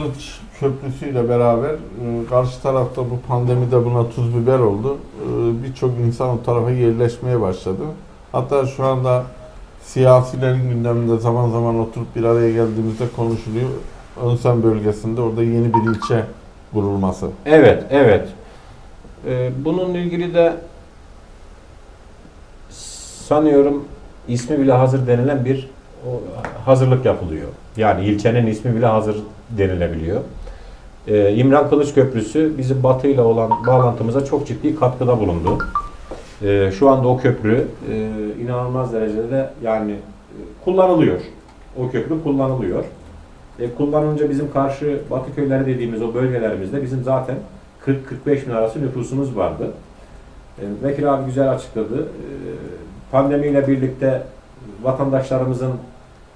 Kılıç Köprüsü'yle beraber e, karşı tarafta bu pandemide buna tuz biber oldu. E, Birçok insan o tarafa yerleşmeye başladı. Hatta şu anda siyasilerin gündeminde zaman zaman oturup bir araya geldiğimizde konuşuluyor. Önsen bölgesinde orada yeni bir ilçe kurulması. Evet, evet. Ee, bununla ilgili de sanıyorum ismi bile hazır denilen bir hazırlık yapılıyor. Yani ilçenin ismi bile hazır denilebiliyor. Ee, İmran Kılıç Köprüsü bizim Batı ile olan bağlantımıza çok ciddi katkıda bulundu. Ee, şu anda o köprü e, inanılmaz derecede yani e, kullanılıyor. O köprü kullanılıyor. E, kullanınca bizim karşı Batı köyleri dediğimiz o bölgelerimizde bizim zaten 40-45 bin arası nüfusumuz vardı. E, Vekil abi güzel açıkladı. E, pandemiyle birlikte vatandaşlarımızın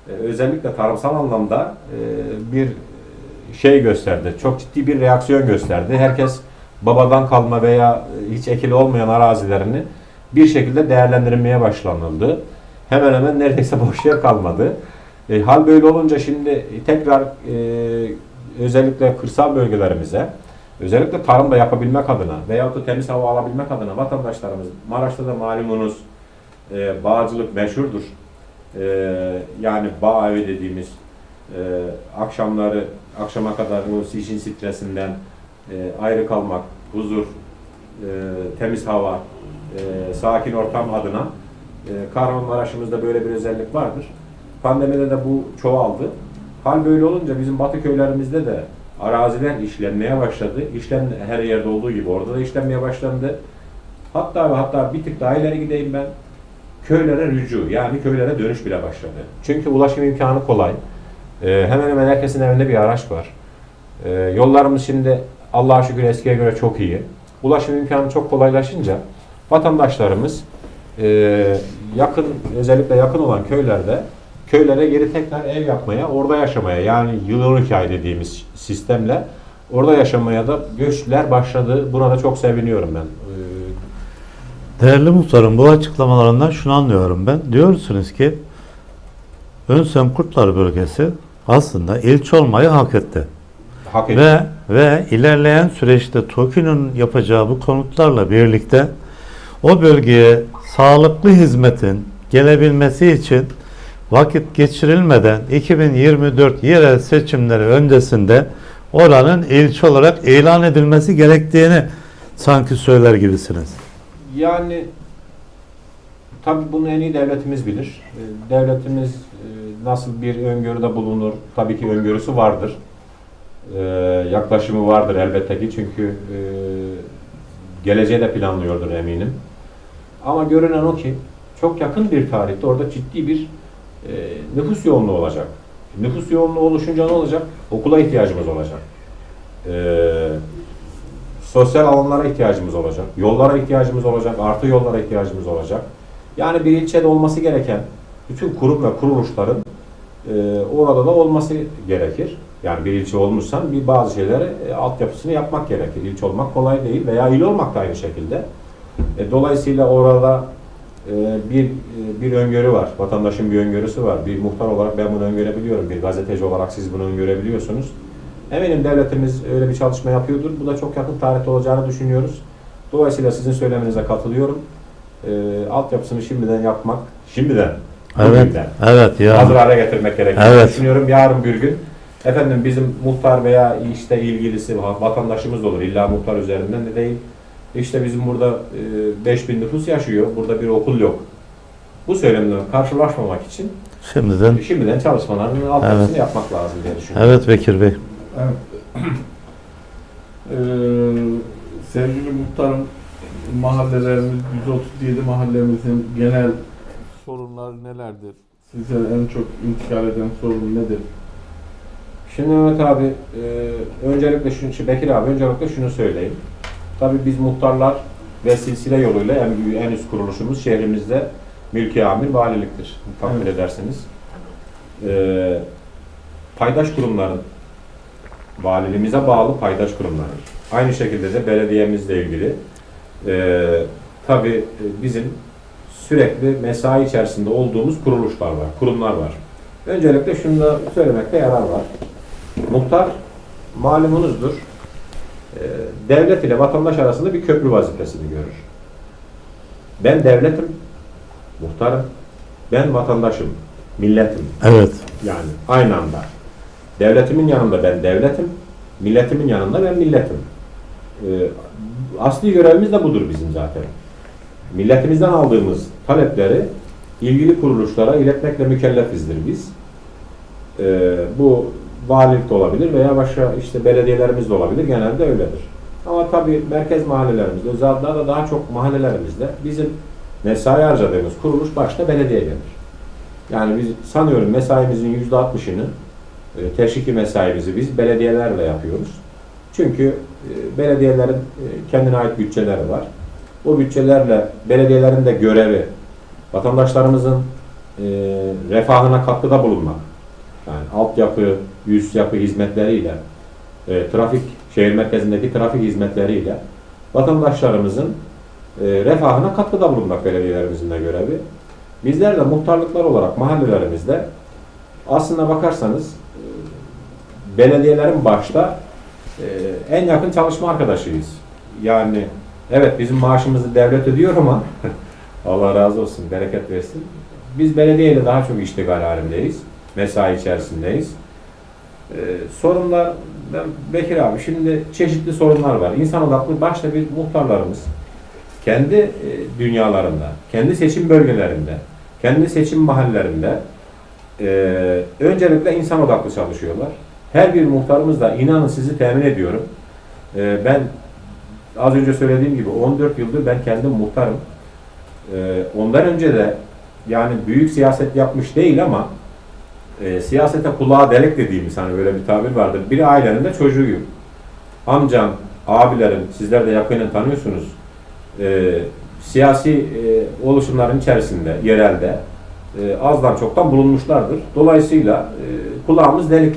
e, özellikle tarımsal anlamda e, bir şey gösterdi. Çok ciddi bir reaksiyon gösterdi. Herkes babadan kalma veya hiç ekili olmayan arazilerini bir şekilde değerlendirilmeye başlanıldı. Hemen hemen neredeyse boş yer kalmadı. E, hal böyle olunca şimdi tekrar e, özellikle kırsal bölgelerimize özellikle tarımda yapabilmek adına veyahut da temiz hava alabilmek adına vatandaşlarımız Maraş'ta da malumunuz e, bağcılık meşhurdur. E, yani bağ evi dediğimiz e, akşamları akşama kadar o işin stresinden e, ayrı kalmak, huzur, e, temiz hava, e, sakin ortam adına e, Kahramanmaraş'ımızda böyle bir özellik vardır. Pandemide de bu çoğaldı. Hal böyle olunca bizim batı köylerimizde de araziler işlenmeye başladı. İşlen her yerde olduğu gibi orada da işlenmeye başlandı. Hatta ve hatta bir tık daha ileri gideyim ben. Köylere rücu yani köylere dönüş bile başladı. Çünkü ulaşım imkanı kolay. Ee, hemen hemen herkesin evinde bir araç var. Ee, yollarımız şimdi Allah'a şükür eskiye göre çok iyi. Ulaşım imkanı çok kolaylaşınca vatandaşlarımız e, yakın özellikle yakın olan köylerde köylere geri tekrar ev yapmaya, orada yaşamaya yani yıl 12 ay dediğimiz sistemle orada yaşamaya da göçler başladı. Buna da çok seviniyorum ben. Değerli muhtarım bu açıklamalarından şunu anlıyorum ben. Diyorsunuz ki Önsem Kurtlar bölgesi aslında ilçe olmayı hak etti. hak ediyor. Ve ve ilerleyen süreçte TOKİ'nin yapacağı bu konutlarla birlikte o bölgeye sağlıklı hizmetin gelebilmesi için vakit geçirilmeden 2024 yerel seçimleri öncesinde oranın ilçe olarak ilan edilmesi gerektiğini sanki söyler gibisiniz. Yani tabii bunu en iyi devletimiz bilir. Ee, Devletimiz e, nasıl bir öngörüde bulunur? Tabii ki öngörüsü vardır. Ee, Yaklaşımı vardır elbette ki çünkü e, geleceği de planlıyordur eminim. Ama görünen o ki çok yakın bir tarihte orada ciddi bir e, nüfus yoğunluğu olacak. Nüfus yoğunluğu oluşunca ne olacak? Okula ihtiyacımız olacak. Sosyal alanlara ihtiyacımız olacak, yollara ihtiyacımız olacak, artı yollara ihtiyacımız olacak. Yani bir ilçede olması gereken bütün kurum ve kuruluşların e, orada da olması gerekir. Yani bir ilçe olmuşsan bir bazı şeyleri e, altyapısını yapmak gerekir. İlçe olmak kolay değil veya il olmak da aynı şekilde. E, dolayısıyla orada e, bir e, bir öngörü var. Vatandaşın bir öngörüsü var. Bir muhtar olarak ben bunu öngörebiliyorum. Bir gazeteci olarak siz bunu öngörebiliyorsunuz. Eminim devletimiz öyle bir çalışma yapıyordur. Bu da çok yakın tarihte olacağını düşünüyoruz. Dolayısıyla sizin söylemenize katılıyorum. E, altyapısını şimdiden yapmak, şimdiden, Evet. bugünden Evet ya. hazır hale getirmek gerektiğini Evet. düşünüyorum. Yarın bir gün efendim bizim muhtar veya işte ilgilisi vatandaşımız da olur. İlla muhtar üzerinden de değil. İşte bizim burada e, 5000 nüfus yaşıyor. Burada bir okul yok. Bu söylemle karşılaşmamak için Şimdiden şimdiden çalışmaların altyapısını Evet. yapmak lazım diye düşünüyorum. evet Bekir Bey. Evet. Ee, sevgili muhtarım, mahallelerimiz 137 mahallemizin genel sorunları nelerdir? Size en çok intikal eden sorun nedir? Şimdi Mehmet abi, e, öncelikle şunu, şu Bekir abi öncelikle şunu söyleyeyim. Tabii biz muhtarlar ve silsile yoluyla en, en üst kuruluşumuz şehrimizde mülki amir valiliktir. Takdir Evet. ederseniz. E, paydaş kurumların, valiliğimize bağlı paydaş kurumların. Aynı şekilde de belediyemizle ilgili. E, tabii e, bizim sürekli mesai içerisinde olduğumuz kuruluşlar var, kurumlar var. Öncelikle şunu da söylemekte yarar var. Muhtar malumunuzdur. Ee, devlet ile vatandaş arasında bir köprü vazifesini görür. Ben devletim, muhtarım. Ben vatandaşım, milletim. Evet. Yani aynı anda. Devletimin yanında ben devletim, milletimin yanında ben milletim. Ee, asli görevimiz de budur bizim zaten. Milletimizden aldığımız talepleri ilgili kuruluşlara iletmekle mükellefizdir biz. Ee, bu valilik de olabilir veya başka işte belediyelerimiz de olabilir. Genelde öyledir. Ama tabii merkez mahallelerimizde, özellikle da daha çok mahallelerimizde bizim mesai harcadığımız kuruluş başta belediye gelir. Yani biz sanıyorum mesaimizin yüzde altmışını e, teşviki mesaimizi biz belediyelerle yapıyoruz. Çünkü e, belediyelerin e, kendine ait bütçeleri var. O bütçelerle belediyelerin de görevi vatandaşlarımızın e, refahına katkıda bulunmak. Yani altyapı, üst yapı hizmetleriyle, e, trafik, şehir merkezindeki trafik hizmetleriyle vatandaşlarımızın e, refahına katkıda bulunmak belediyelerimizin de görevi. Bizler de muhtarlıklar olarak mahallelerimizde aslına bakarsanız e, belediyelerin başta e, en yakın çalışma arkadaşıyız. Yani evet bizim maaşımızı devlet ödüyor ama Allah razı olsun, bereket versin. Biz belediyeyle daha çok iştigal halindeyiz. Mesai içerisindeyiz. E, sorunlar, Bekir abi şimdi çeşitli sorunlar var. İnsan odaklı başta bir muhtarlarımız kendi e, dünyalarında, kendi seçim bölgelerinde, kendi seçim mahallelerinde e, öncelikle insan odaklı çalışıyorlar. Her bir muhtarımız da inanın sizi temin ediyorum. E, ben az önce söylediğim gibi 14 yıldır ben kendim muhtarım. E, ondan önce de yani büyük siyaset yapmış değil ama e, siyasete kulağa delik dediğimiz hani böyle bir tabir vardır. Bir ailenin de çocuğuyum. Amcam, abilerim, sizler de yakinen tanıyorsunuz e, siyasi e, oluşumların içerisinde, yerelde e, azdan çoktan bulunmuşlardır. Dolayısıyla e, kulağımız delik.